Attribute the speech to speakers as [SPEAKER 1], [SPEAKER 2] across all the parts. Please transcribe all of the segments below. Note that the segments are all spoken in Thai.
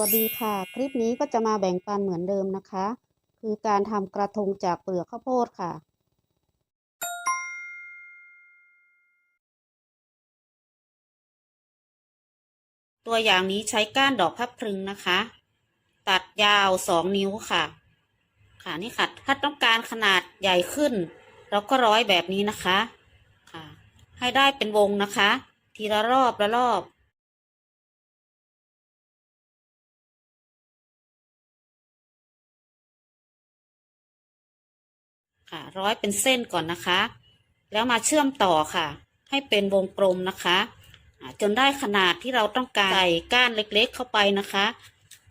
[SPEAKER 1] วัสดีค่ะ คลิปนี้ก็จะมาแบ่งปันเหมือนเดิมนะคะ คือการทำกระทงจากเปลือกข้าวโพดค่ะ ตัวอย่างนี้ใช้ก้านดอกพับพลึงนะคะ ตัดยาวสองนิ้วค่ะ ค่ะนี่ค่ะ ถ้าต้องการขนาดใหญ่ขึ้น เราก็ร้อยแบบนี้นะคะ ค่ะ ให้ได้เป็นวงนะคะ ทีละรอบละรอบ ค่ะ ร้อยเป็นเส้นก่อนนะคะ แล้วมาเชื่อมต่อค่ะ ให้เป็นวงกลมนะคะจนได้ขนาดที่เราต้องการใส่ก้านเล็กๆเข้าไปนะคะ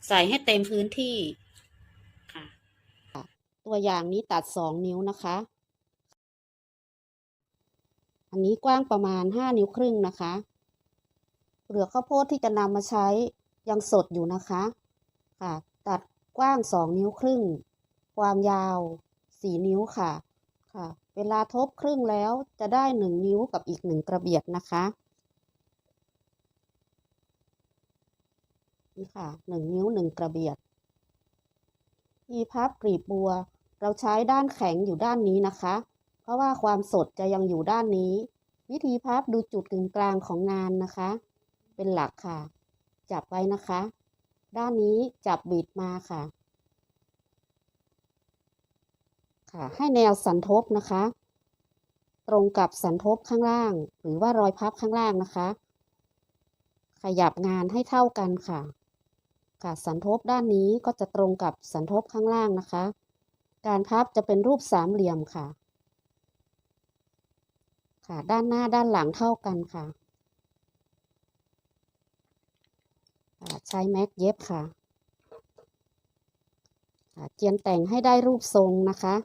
[SPEAKER 1] ใส่ให้เต็มพื้นที่ค่ะ ตัวอย่างนี้ตัดสองนิ้วนะคะ อันนี้กว้างประมาณห้านิ้วครึ่งนะคะเปลือกข้าวโพดที่จะนำมาใช้ยังสดอยู่นะคะ ค่ะ ตัดกว้างสองนิ้วครึ่ง ความยาว สี่นิ้วค่ะค่ะ เวลาทบครึ่งแล้วจะได้หนึ่งนิ้วกับอีกหนึ่งกระเบียดนะคะนี่ค่ะหนึ่งนิ้วหนึ่งกระเบียดที่พับกลีบบัว เราใช้ด้านแข็งอยู่ด้านนี้นะคะ เพราะว่าความสดจะยังอยู่ด้านนี้ วิธีพับดูจุดกึ่งกลางของงานนะคะ เป็นหลักค่ะ จับไว้นะคะ ด้านนี้จับบิดมาค่ะ ค่ะ ให้แนวสันทบนะคะ ตรงกับสันทบข้างล่าง หรือว่ารอยพับข้างล่างนะคะ ขยับงานให้เท่ากันค่ะ ค่ะสันทบด้านนี้ก็จะตรงกับสันทบข้างล่างนะคะ การพับจะเป็นรูปสามเหลี่ยมค่ะ ค่ะด้านหน้าด้านหลังเท่ากันค่ะใช้แม็กเย็บค่ะเจียนแต่งให้ได้รูปทรงนะคะ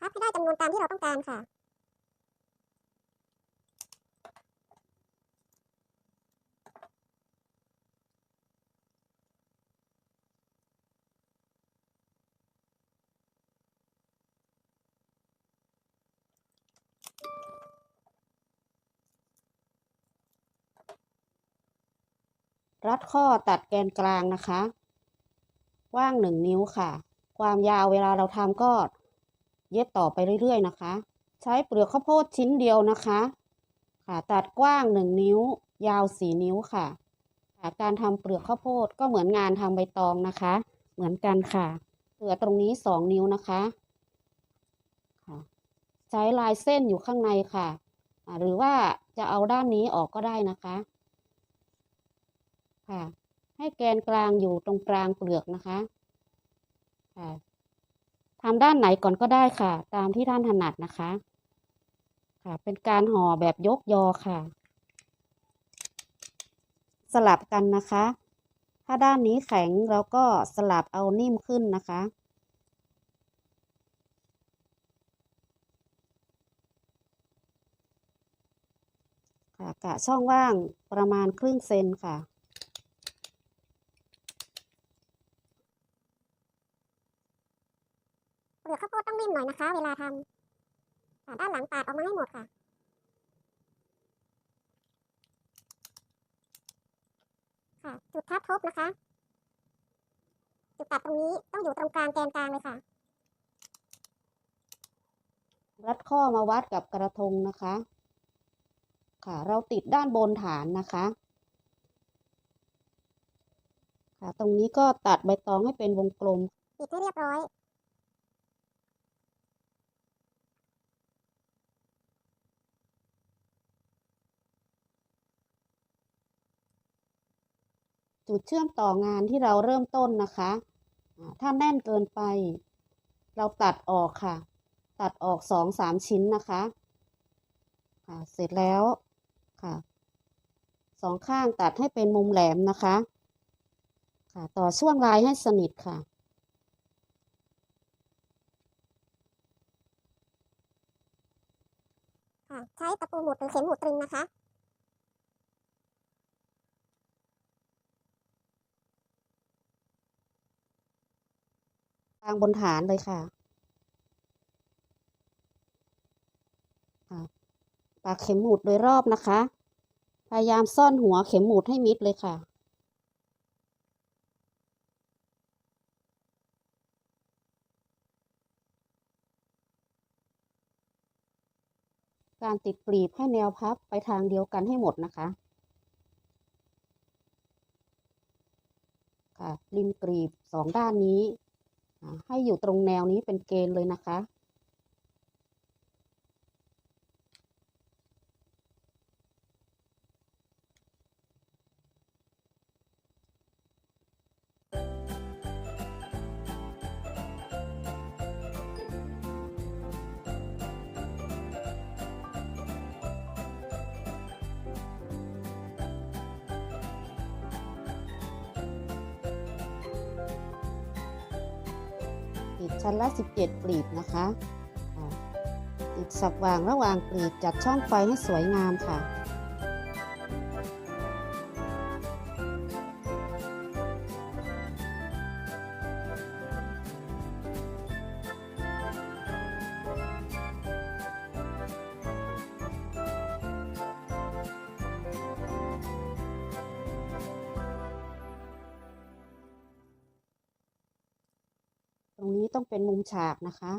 [SPEAKER 2] พับให้ได้จำนวนตามที่เราต้องการค่ะ
[SPEAKER 1] รัดข้อตัดแกนกลางนะคะ กว้างหนึ่งนิ้วค่ะ ความยาวเวลาเราทำก็ เย็บต่อไปเรื่อยๆนะคะ ใช้เปลือกข้าวโพดชิ้นเดียวนะคะ ค่ะตัดกว้างหนึ่งนิ้ว ยาวสี่นิ้วค่ะค่ะ การทำเปลือกข้าวโพดก็เหมือนงานทำใบตองนะคะ เหมือนกันค่ะ เปลือกตรงนี้สองนิ้วนะคะค่ะใช้ลายเส้นอยู่ข้างในค่ะ หรือว่าจะเอาด้านนี้ออกก็ได้นะคะค่ะให้แกนกลางอยู่ตรงกลางเปลือกนะคะ ค่ะ ทำด้านไหนก่อนก็ได้ค่ะ ตามที่ท่านถนัดนะคะ ค่ะ เป็นการห่อแบบยกยอค่ะ สลับกันนะคะ ถ้าด้านนี้แข็งเราก็สลับเอานิ่มขึ้นนะคะค่ะกะช่องว่างประมาณครึ่งเซนค่ะ
[SPEAKER 2] เป ลือกข้าวโพดต้องนิ่มหน่อยนะคะ เวลาทำค่ะด้านหลังปาดออกมาให้หมดค่ะค่ะ จุดทับทบนะคะ จุดตัดตรงนี้ต้องอยู่ตรงกลางแกนกลางเลยค่ะ
[SPEAKER 1] รัดข้อมาวัดกับกระทงนะคะ ค่ะ เราติดด้านบนฐานนะคะค่ะ ตรงนี้ก็ตัดใบตองให้เป็นวงกลม
[SPEAKER 2] ปิดให้เรียบร้อย
[SPEAKER 1] จุดเชื่อมต่องานที่เราเริ่มต้นนะคะ ถ้าแน่นเกินไป เราตัดออกค่ะ ตัดออกสองสามชิ้นนะคะค่ะเสร็จแล้วค่ะสองข้างตัดให้เป็นมุมแหลมนะคะ ค่ะต่อช่วงลายให้สนิทค่ะ
[SPEAKER 2] ค่ะใช้ตะปูหมุดหรือเข็มหมุดตรึงนะคะา
[SPEAKER 1] งบนฐานเลยค่ะะปากเข็มหมุดโดยรอบนะคะ พยายามซ่อนหัวเข็มหมุดให้มิดเลยค่ะ การติดกลีบให้แนวพับไปทางเดียวกันให้หมดนะคะค่ะริมกลีบสองด้านนี้ ให้อยู่ตรงแนวนี้เป็นเกณฑ์เลยนะคะ ติดชั้นละ 17 กลีบนะคะติดสับวางระหว่างกลีบจัดช่องไฟให้สวยงามค่ะ ตรงนี้ต้องเป็นมุมฉากนะคะ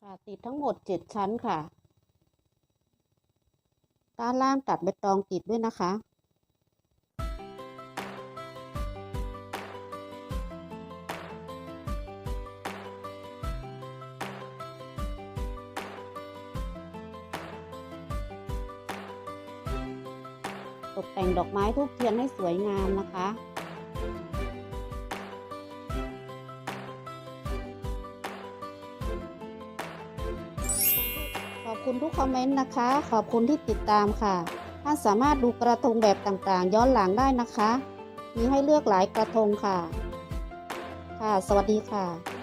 [SPEAKER 1] ค่ะติดทั้งหมด7ชั้นค่ะ ด้านล่างตัดใบตองติดด้วยนะคะตกแต่งดอกไม้ทูบเทียนให้สวยงามนะคะ คุณทุกคอมเมนต์นะคะ ขอบคุณที่ติดตามค่ะ ท่านสามารถดูกระทงแบบต่างๆ ย้อนหลังได้นะคะ มีให้เลือกหลายกระทงค่ะ ค่ะ สวัสดีค่ะ